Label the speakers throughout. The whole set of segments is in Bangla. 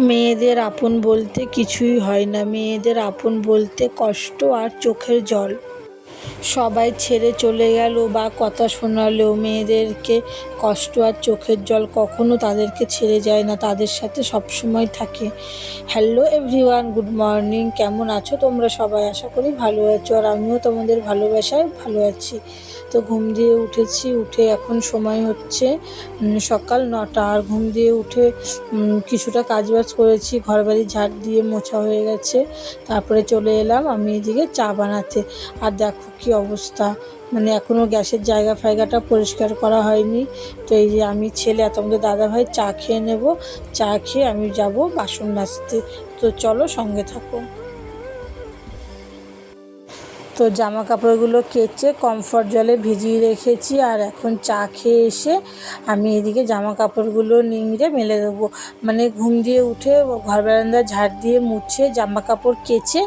Speaker 1: মেয়েদের আপন বলতে কিছুই হয় না। মেয়েদের আপন বলতে কষ্ট আর চোখের জল। সবাই ছেড়ে চলে গেল বা কথা শোনালেও মেয়েদেরকে কষ্ট আর চোখের জল কখনো তাদেরকে ছেড়ে যায় না, তাদের সাথে সবসময় থাকে। হ্যালো এভরিওয়ান গুড মর্নিং কেমন আছো তোমরা সবাই? আশা করি ভালো আছো আর আমিও তোমাদের ভালোবাসায় ভালো আছি। তো ঘুম দিয়ে উঠেছি, উঠে এখন সময় হচ্ছে সকাল নটা। আর ঘুম দিয়ে উঠে কিছুটা কাজবাজ করেছি ঘর বাড়ি ঝাড় দিয়ে মোছা হয়ে গেছে। তারপরে চলে এলাম আমি এদিকে চা বানাতে। আর দেখো কি অবস্থা? মানে এখনও গ্যাসের জায়গা ফায়গাটা পরিষ্কার করা হয়নি। তো এই যে আমি ছেলে এত আমাদের দাদা ভাই চা খেয়ে নেব। চা খেয়ে আমি যাব বাসন মাজতে। তো চলো সঙ্গে থাকো। তো জামা কাপড়গুলো কেচে কমফর্ট জলে ভিজিয়ে রেখেছি আর এখন চা খেয়ে এসে আমি এদিকে জামা কাপড়গুলো নিংড়ে মেলে দেবো। মানে ঘুম দিয়ে উঠে ঘর বারান্দা ঝাড় দিয়ে মুছে জামা কাপড় কেচে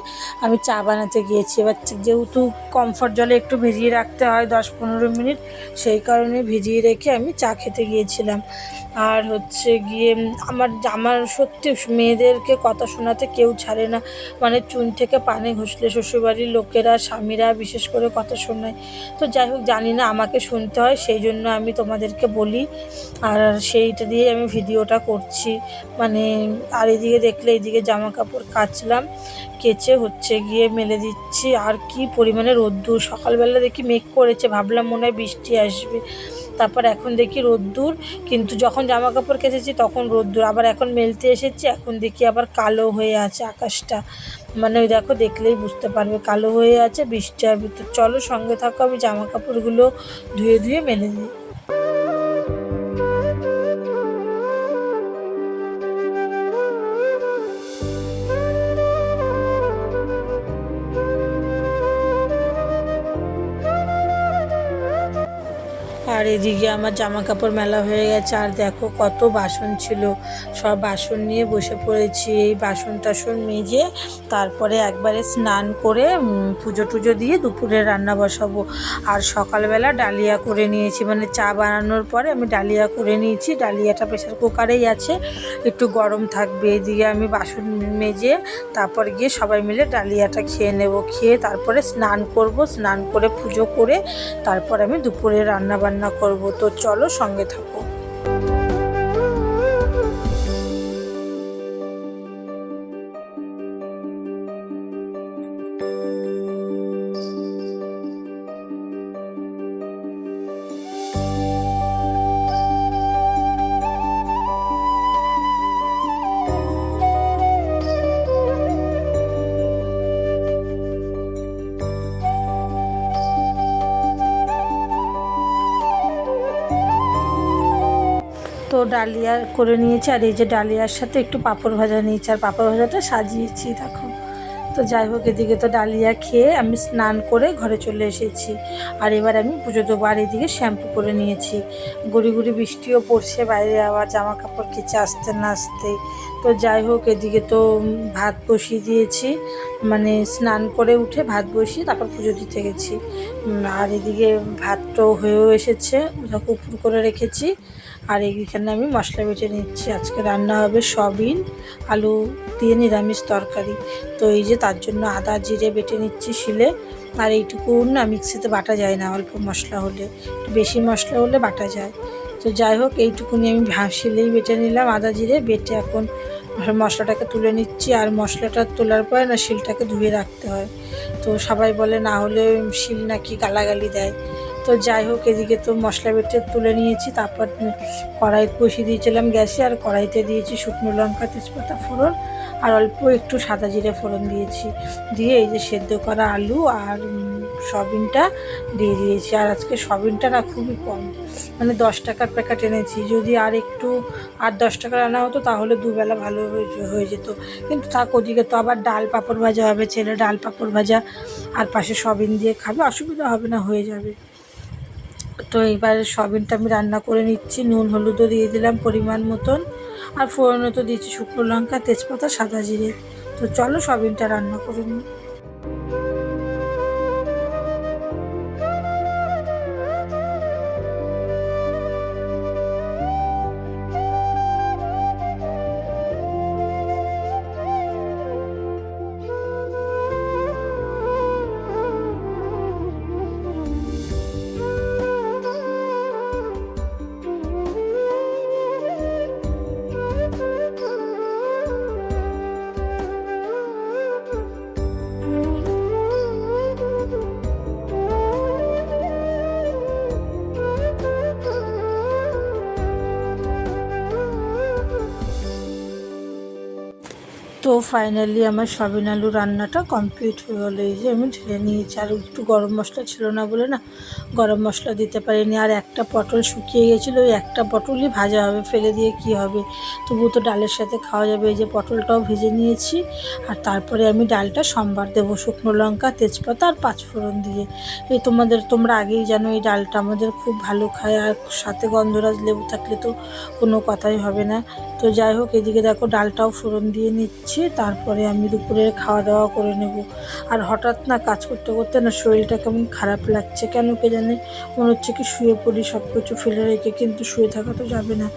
Speaker 1: আমি চা বানাতে গিয়েছি। এবার যেহেতু কমফর্ট জলে একটু ভিজিয়ে রাখতে হয় দশ পনেরো মিনিট, সেই কারণে ভিজিয়ে রেখে আমি চা খেতে গিয়েছিলাম। আর হচ্ছে গিয়ে আমার আমার সত্যি মেয়েদেরকে কথা শোনাতে কেউ ছাড়ে না। মানে চুন থেকে পানে ঘষলে শ্বশুরবাড়ির লোকেরা স্বামীরা বিশেষ করে কথা শোনায় তো যাই হোক, জানি না আমাকে শুনতে হয়, সেই জন্য আমি তোমাদেরকে বলি। আর সেইটা দিয়ে আমি ভিডিওটা করছি। মানে আর এদিকে দেখলে এইদিকে জামা কাপড় কাচলাম, কেচে হচ্ছে গিয়ে মেলে দিচ্ছি। আর কি পরিমাণে রোদ্দুর। সকালবেলা দেখি মেঘ করেছে, ভাবলাম মনে হয় বৃষ্টি আসবে। তারপর এখন দেখি রোদ্দুর, কিন্তু যখন জামা কাপড় কেচেছি তখন রোদ্দুর। আবার এখন মেলতে এসেছি, এখন দেখি আবার কালো হয়ে আছে আকাশটা। মানে ওই দেখো, দেখলেই বুঝতে পারবে, কালো হয়ে আছে বৃষ্টি হবে। তো চলো সঙ্গে থাকো, আমি জামা কাপড়গুলো ধুয়ে ধুয়ে মেলে দিই এদিকে আমার জামা কাপড় মেলা হয়ে গেছে, আর দেখো কত বাসন ছিল। সব বাসন নিয়ে বসে পড়েছি, এই বাসন টাসন মেজে তারপরে একবারে স্নান করে পুজো টুজো দিয়ে দুপুরে রান্না বসাবো। আর সকালবেলা ডালিয়া করে নিয়েছি মানে চা বানানোর পরে আমি ডালিয়া করে নিয়েছি। ডালিয়াটা প্রেশার কুকারেই আছে, একটু গরম থাকবে এদিকে আমি বাসন মেজে তারপর গিয়ে সবাই মিলে ডালিয়াটা খেয়ে নেব। খেয়ে তারপরে স্নান করব, স্নান করে পুজো করে তারপর আমি দুপুরে রান্না বান্না করব। তো চলো সঙ্গে থাকো। ডালিয়া করে নিয়েছি আর এই যে ডালিয়ার সাথে একটু পাঁপড় ভাজা নিয়েছি। আর পাঁপড় ভাজাটা সাজিয়েছি, দেখো। তো যাই হোক, এদিকে তো ডালিয়া খেয়ে আমি স্নান করে ঘরে চলে এসেছি। আর এবার আমি পুজো দেবো। আর এদিকে শ্যাম্পু করে নিয়েছি। গুড়ি গুড়ি বৃষ্টিও পড়ছে, বাইরে আবার জামা কাপড় কেচে আসতে না আসতে। তো যাই হোক, এদিকে তো ভাত বসিয়ে দিয়েছি। মানে স্নান করে উঠে ভাত বসিয়ে তারপর পুজো দিতে গেছি। আর এদিকে ভাতটাও হয়েও এসেছে। উপর করে রেখেছি। আর এইখানে আমি মশলা বেটে নিচ্ছি। আজকে রান্না হবে সবিন, আলু দিয়ে নিরামিষ তরকারি। তো এই যে তার জন্য আদা, জিরে বেটে নিচ্ছি শিলে। আর এইটুকু না মিক্সিতে বাটা যায় না, অল্প মশলা হলে। একটু বেশি মশলা হলে বাটা যায়। তো যাই হোক, এইটুকুনি আমি শিলেই বেটে নিলাম আদা, জিরে বেটে এখন মশলাটাকে তুলে নিচ্ছি। আর মশলাটা তোলার পরে না শিলটাকে ধুয়ে রাখতে হয়। তো সবাই বলে না হলে শিল নাকি গালাগালি দেয়। তো যাই হোক এদিকে তো মশলা বেটে তুলে নিয়েছি তারপর কড়াই বসিয়ে দিয়েছিলাম গ্যাসে আর কড়াইতে দিয়েছি শুকনো লঙ্কা তেজপাতা ফোড়ন আর অল্প একটু সাদা জিরে ফোড়ন দিয়েছি। দিয়ে এই যে সেদ্ধ করা আলু আর উম, সয়াবিনটা দিয়ে দিয়েছি। আর আজকে সয়াবিনটা না খুবই কম মানে দশ টাকার প্যাকেট এনেছি। যদি আর একটু আর দশ টাকার আনা হতো তাহলে দুবেলা ভালো হয়ে- যেত। কিন্তু থাক ওদিকে তো আবার ডাল পাঁপড় ভাজা হবে ছেলে ডাল পাঁপড় ভাজা আর পাশে সয়াবিন দিয়ে খাবে অসুবিধা হবে না হয়ে যাবে। তো এবার সবিনটা আমি রান্না করে নিচ্ছি। নুন, হলুদও দিয়ে দিলাম পরিমাণ মতন। আর ফোড়নও তো দিয়েছি শুকনো লঙ্কা, তেজপাতা, সাদা জিরে। তো চলো সবিনটা রান্না করে নিই। তো ফাইনালি আমার সবিন আলু রান্নাটা কমপ্লিট হয়ে গেলো। এই যে আমি ঢেলে নিয়েছি। আর একটু গরম মশলা ছিল না বলে না গরম মশলা দিতে পারিনি। আর একটা পটল শুকিয়ে গেছিল। ওই একটা পটলই ভাজা হবে। ফেলে দিয়ে কি হবে? তবু তো ডালের সাথে খাওয়া যাবে। এই যে পটলটাও ভেজে নিয়েছি। আর তারপরে আমি ডালটা সম্বার দেবো শুকনো লঙ্কা, তেজপাতা আর পাঁচফোড়ন দিয়ে। এই তোমাদের, তোমরা আগেই জানো এই ডালটা আমাদের খুব ভালো খায়। আর সাথে গন্ধরাজ লেবু থাকলে তো কোনো কথাই হবে না। তো যাই হোক, এদিকে দেখো ডালটাও ফোড়ন দিয়ে নিচ্ছি। তারপরে আমি দুপুরে খাওয়া দাওয়া করে নেব। আর হঠাৎ না কাজ করতে করতে না শরীরটা কেমন খারাপ লাগছে কেন কে জানে? মনে হচ্ছে কি শুয়ে পড়ি সব কিছু ফেলে রেখে কিন্তু শুয়ে থাকা তো যাবে না।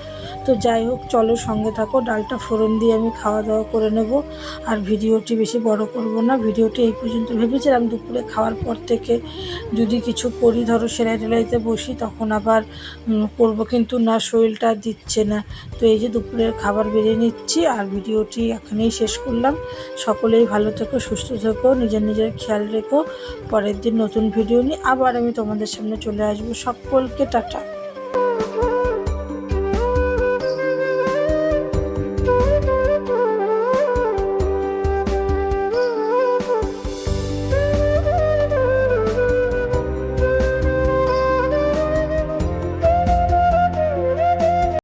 Speaker 1: তো যাই হোক, চলো সঙ্গে থাকো, ডালটা ফোড়ন দিয়ে আমি খাওয়া দাওয়া করে নেব। আর ভিডিওটি বেশি বড় করব না, ভিডিওটি এই পর্যন্ত ভেবেছিলাম দুপুরে খাওয়ার পর থেকে যদি কিছু করি, ধরো সেলাই টেলাইতে বসি, তখন আবার করব কিন্তু না, শরীরটা দিচ্ছে না। তো এই যে দুপুরের খাবার বেরিয়ে নিচ্ছি, আর ভিডিওটি এখানেই শেষ করলাম। সকলেই ভালো থেকো, সুস্থ থেকো, নিজের নিজের খেয়াল রেখো। পরের দিন নতুন ভিডিও নিয়ে আবার আমি তোমাদের সামনে চলে আসব। সকলকে টাটা।